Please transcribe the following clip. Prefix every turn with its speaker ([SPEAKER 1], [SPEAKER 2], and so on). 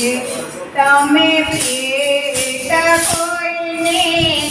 [SPEAKER 1] છે તમે ભેટ કોઈને